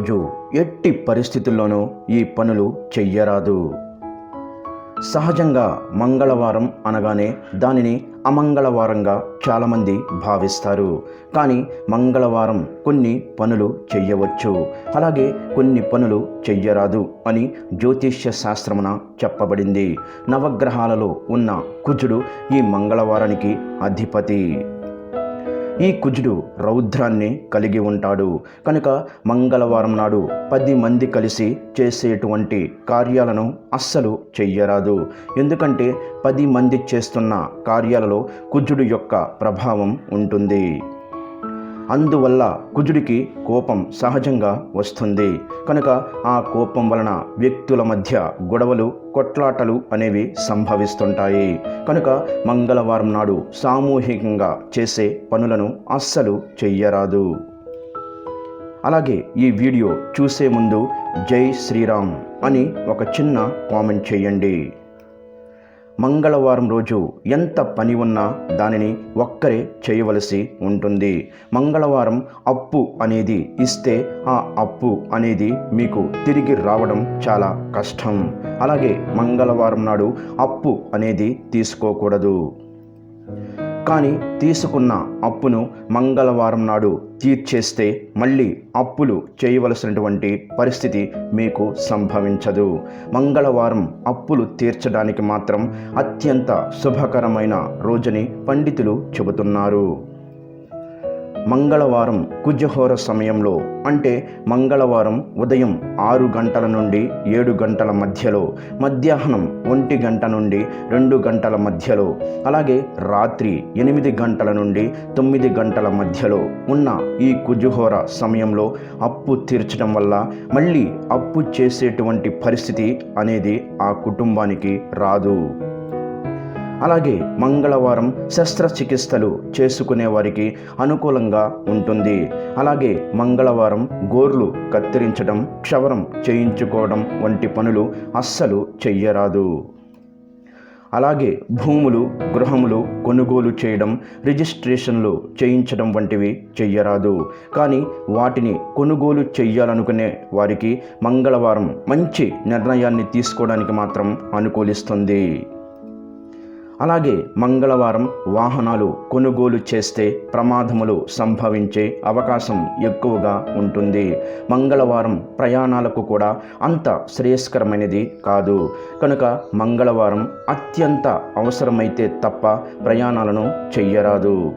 రోజు ఎట్టి పరిస్థితుల్లోనూ ఈ పనులు చెయ్యరాదు. సహజంగా మంగళవారం అనగానే దానిని అమంగళవారంగా చాలామంది భావిస్తారు. కానీ మంగళవారం కొన్ని పనులు చెయ్యవచ్చు. అలాగే కొన్ని పనులు చెయ్యరాదు అని జ్యోతిష్య శాస్త్రమున చెప్పబడింది. నవగ్రహాలలో ఉన్న కుజుడు ఈ మంగళవారానికి అధిపతి. ఈ కుజుడు రౌద్రాన్ని కలిగి ఉంటాడు. కనుక మంగళవారం నాడు పది మంది కలిసి చేసేటువంటి కార్యాలను అస్సలు చెయ్యరాదు. ఎందుకంటే పది మంది చేస్తున్న కార్యాలలో కుజుడు యొక్క ప్రభావం ఉంటుంది. అందువల్ల కుజుడికి కోపం సహజంగా వస్తుంది. కనుక ఆ కోపం వలన వ్యక్తుల మధ్య గొడవలు కొట్లాటలు అనేవి సంభవిస్తుంటాయి. కనుక మంగళవారం నాడు సామూహికంగా చేసే పనులను అస్సలు చెయ్యరాదు. అలాగే ఈ వీడియో చూసే ముందు జై శ్రీరామ్ అని ఒక చిన్న కామెంట్ చేయండి. మంగళవారం రోజు ఎంత పని ఉన్నా దానిని ఒక్కరే చేయవలసి ఉంటుంది. మంగళవారం అప్పు అనేది ఇస్తే ఆ అప్పు అనేది మీకు తిరిగి రావడం చాలా కష్టం. అలాగే మంగళవారం నాడు అప్పు అనేది తీసుకోకూడదు. కానీ తీసుకున్న అప్పును మంగళవారం నాడు తీర్చేస్తే మళ్ళీ అప్పులు చేయవలసినటువంటి పరిస్థితి మీకు సంభవించదు. మంగళవారం అప్పులు తీర్చడానికి మాత్రం అత్యంత శుభకరమైన రోజుని పండితులు చెబుతున్నారు. మంగళవారం కుజహోర సమయంలో అంటే మంగళవారం ఉదయం ఆరు గంటల నుండి ఏడు గంటల మధ్యలో మధ్యాహ్నం ఒంటి గంట నుండి రెండు గంటల మధ్యలో అలాగే రాత్రి ఎనిమిది గంటల నుండి తొమ్మిది గంటల మధ్యలో ఉన్న ఈ కుజుహోర సమయంలో అప్పు తీర్చడం వల్ల మళ్ళీ అప్పు చేసేటువంటి పరిస్థితి అనేది ఆ కుటుంబానికి రాదు. అలాగే మంగళవారం శస్త్రచికిత్సలు చేసుకునే వారికి అనుకూలంగా ఉంటుంది. అలాగే మంగళవారం గోర్లు కత్తిరించడం క్షవరం చేయించుకోవడం వంటి పనులు అస్సలు చెయ్యరాదు. అలాగే భూములు గృహములు కొనుగోలు చేయడం రిజిస్ట్రేషన్లు చేయించడం వంటివి చెయ్యరాదు. కానీ వాటిని కొనుగోలు చెయ్యాలనుకునే వారికి మంగళవారం మంచి నిర్ణయాన్ని తీసుకోవడానికి మాత్రం అనుకూలిస్తుంది. అలాగే మంగళవారం వాహనాలు కొనుగోలు చేస్తే ప్రమాదములు సంభవించే అవకాశం ఎక్కువగా ఉంటుంది. మంగళవారం ప్రయాణాలకు కూడా అంత శ్రేయస్కరమైనది కాదు. కనుక మంగళవారం అత్యంత అవసరమైతే తప్ప ప్రయాణాలను చెయ్యరాదు.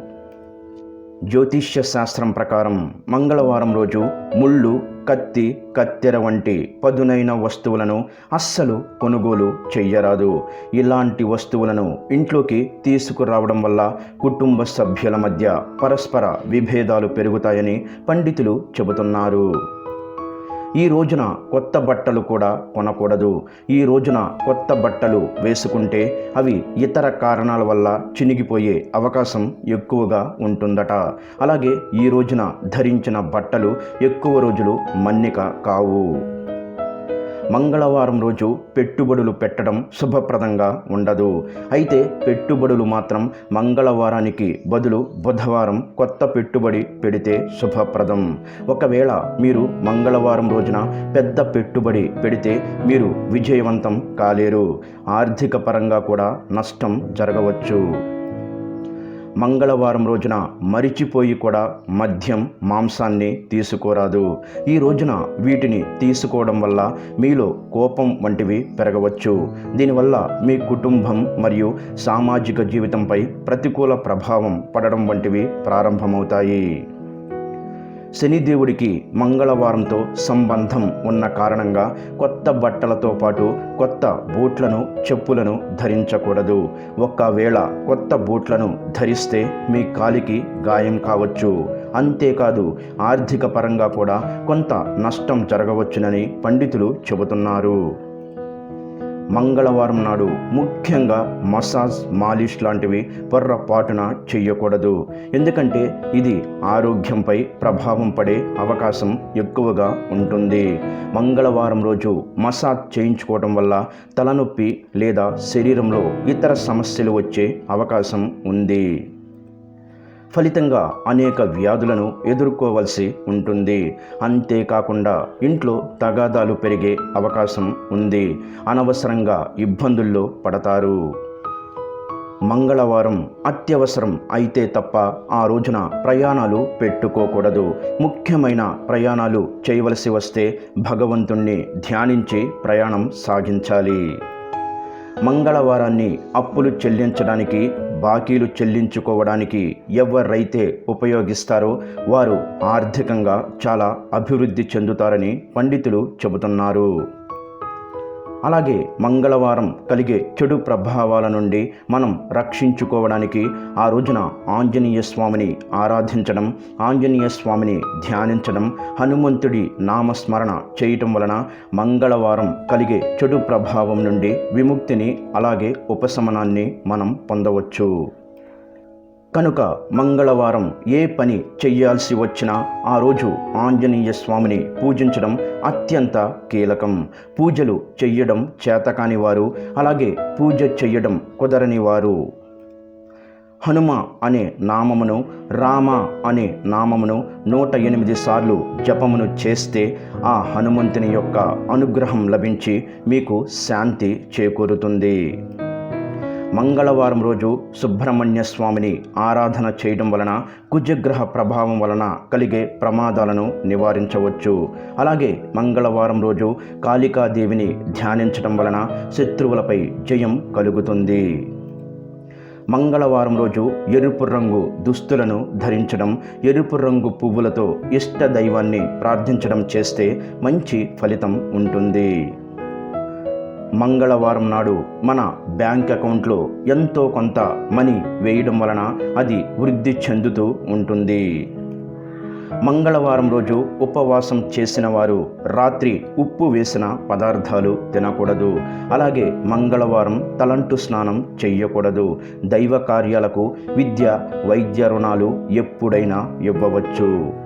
జ్యోతిష్య శాస్త్రం ప్రకారం మంగళవారం రోజు ముళ్ళు కత్తి కత్తెర వంటి పదునైన వస్తువులను అస్సలు కొనుగోలు చెయ్యరాదు. ఇలాంటి వస్తువులను ఇంట్లోకి తీసుకురావడం వల్ల కుటుంబ సభ్యుల మధ్య పరస్పర విభేదాలు పెరుగుతాయని పండితులు చెబుతున్నారు. ఈ రోజున కొత్త బట్టలు కూడా కొనకూడదు. ఈ రోజున కొత్త బట్టలు వేసుకుంటే అవి ఇతర కారణాల వల్ల చినిగిపోయే అవకాశం ఎక్కువగా ఉంటుందట. అలాగే ఈ రోజున ధరించిన బట్టలు ఎక్కువ రోజులు మన్నిక కావు. మంగళవారం రోజు పెట్టుబడులు పెట్టడం శుభప్రదంగా ఉండదు. అయితే పెట్టుబడులు మాత్రం మంగళవారానికి బదులు బుధవారం కొత్త పెట్టుబడి పెడితే శుభప్రదం. ఒకవేళ మీరు మంగళవారం రోజున పెద్ద పెట్టుబడి పెడితే మీరు విజయవంతం కాలేరు. ఆర్థిక పరంగా కూడా నష్టం జరగవచ్చు. మంగళవారం రోజున మరిచిపోయి కూడా మద్యం మాంసాన్ని తీసుకోరాదు. ఈ రోజున వీటిని తీసుకోవడం వల్ల మీలో కోపం వంటివి పెరగవచ్చు. దీనివల్ల మీ కుటుంబం మరియు సామాజిక జీవితంపై ప్రతికూల ప్రభావం పడడం వంటివి ప్రారంభమవుతాయి. శనిదేవుడికి మంగళవారంతో సంబంధం ఉన్న కారణంగా కొత్త బట్టలతో పాటు కొత్త బూట్లను చెప్పులను ధరించకూడదు. ఒకవేళ కొత్త బూట్లను ధరిస్తే మీ కాలికి గాయం కావచ్చు. అంతేకాదు ఆర్థిక పరంగా కూడా కొంత నష్టం జరగవచ్చునని పండితులు చెబుతున్నారు. మంగళవారం నాడు ముఖ్యంగా మసాజ్ మాలిష్ లాంటివి పొర్రపాటున చెయ్యకూడదు. ఎందుకంటే ఇది ఆరోగ్యంపై ప్రభావం పడే అవకాశం ఎక్కువగా ఉంటుంది. మంగళవారం రోజు మసాజ్ చేయించుకోవడం వల్ల తలనొప్పి లేదా శరీరంలో ఇతర సమస్యలు వచ్చే అవకాశం ఉంది. ఫలితంగా అనేక వ్యాధులను ఎదుర్కోవలసి ఉంటుంది. అంతేకాకుండా ఇంట్లో తగాదాలు పెరిగే అవకాశం ఉంది. అనవసరంగా ఇబ్బందుల్లో పడతారు. మంగళవారం అత్యవసరం అయితే తప్ప ఆ రోజున ప్రయాణాలు పెట్టుకోకూడదు. ముఖ్యమైన ప్రయాణాలు చేయవలసి వస్తే భగవంతుణ్ణి ధ్యానించి ప్రయాణం సాగించాలి. మంగళవారాన్ని అప్పులు చెల్లించడానికి బాకీలు చెల్లించుకోవడానికి ఎవరైతే ఉపయోగిస్తారో వారు ఆర్థికంగా చాలా అభివృద్ధి చెందుతారని పండితులు చెబుతున్నారు. అలాగే మంగళవారం కలిగే చెడు ప్రభావాల నుండి మనం రక్షించుకోవడానికి ఆ రోజున ఆంజనేయ స్వామిని ఆరాధించడం ఆంజనేయ స్వామిని ధ్యానించడం హనుమంతుడి నామస్మరణ చేయటం వలన మంగళవారం కలిగే చెడు ప్రభావం నుండి విముక్తిని అలాగే ఉపశమనాన్ని మనం పొందవచ్చు. కనుక మంగళవారం ఏ పని చెయ్యాల్సి వచ్చినా ఆ రోజు ఆంజనేయ స్వామిని పూజించడం అత్యంత కీలకం. పూజలు చెయ్యడం చేతకాని వారు అలాగే పూజ చెయ్యడం కుదరని వారు. హనుమ అనే నామమును రామ అనే నామమును నూట ఎనిమిది సార్లు జపమును చేస్తే ఆ హనుమంతుని యొక్క అనుగ్రహం లభించి మీకు శాంతి చేకూరుతుంది. మంగళవారం రోజు సుబ్రహ్మణ్య స్వామిని ఆరాధన చేయడం వలన కుజగ్రహ ప్రభావం వలన కలిగే ప్రమాదాలను నివారించవచ్చు. అలాగే మంగళవారం రోజు కాళికాదేవిని ధ్యానించడం వలన శత్రువులపై జయం కలుగుతుంది. మంగళవారం రోజు ఎరుపు రంగు దుస్తులను ధరించడం ఎరుపు రంగు పువ్వులతో ఇష్ట దైవాన్ని ప్రార్థించడం చేస్తే మంచి ఫలితం ఉంటుంది. మంగళవారం నాడు మన బ్యాంక్ అకౌంట్లో ఎంతో కొంత మనీ వేయడం వలన అది వృద్ధి చెందుతూ ఉంటుంది. మంగళవారం రోజు ఉపవాసం చేసిన వారు రాత్రి ఉప్పు వేసిన పదార్థాలు తినకూడదు. అలాగే మంగళవారం తలంటు స్నానం చెయ్యకూడదు. దైవ కార్యాలకు విద్య వైద్య రుణాలు ఎప్పుడైనా ఇవ్వవచ్చు.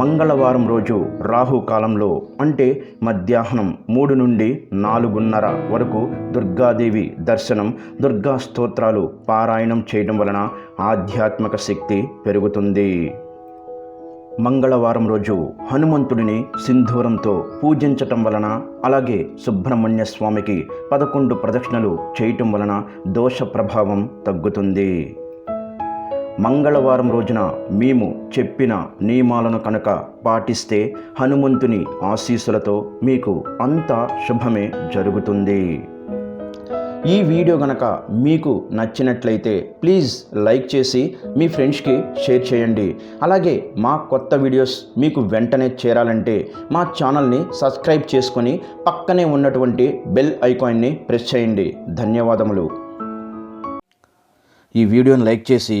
మంగళవారం రోజు రాహుకాలంలో అంటే మధ్యాహ్నం మూడు నుండి నాలుగున్నర వరకు దుర్గాదేవి దర్శనం దుర్గా స్తోత్రాలు పారాయణం చేయడం వలన ఆధ్యాత్మిక శక్తి పెరుగుతుంది. మంగళవారం రోజు హనుమంతుడిని సింధూరంతో పూజించటం వలన అలాగే సుబ్రహ్మణ్య స్వామికి పదకొండు ప్రదక్షిణలు చేయటం వలన దోష ప్రభావం తగ్గుతుంది. మంగళవారం రోజున మేము చెప్పిన నియమాలను కనుక పాటిస్తే హనుమంతుని ఆశీస్సులతో మీకు అంతా శుభమే జరుగుతుంది. ఈ వీడియో గనక మీకు నచ్చినట్లయితే ప్లీజ్ లైక్ చేసి మీ ఫ్రెండ్స్కి షేర్ చేయండి. అలాగే మా కొత్త వీడియోస్ మీకు వెంటనే చేరాలంటే మా ఛానల్ని సబ్స్క్రైబ్ చేసుకొని పక్కనే ఉన్నటువంటి బెల్ ఐకాన్ని ప్రెస్ చేయండి. ధన్యవాదములు. ఈ వీడియోని లైక్ చేసి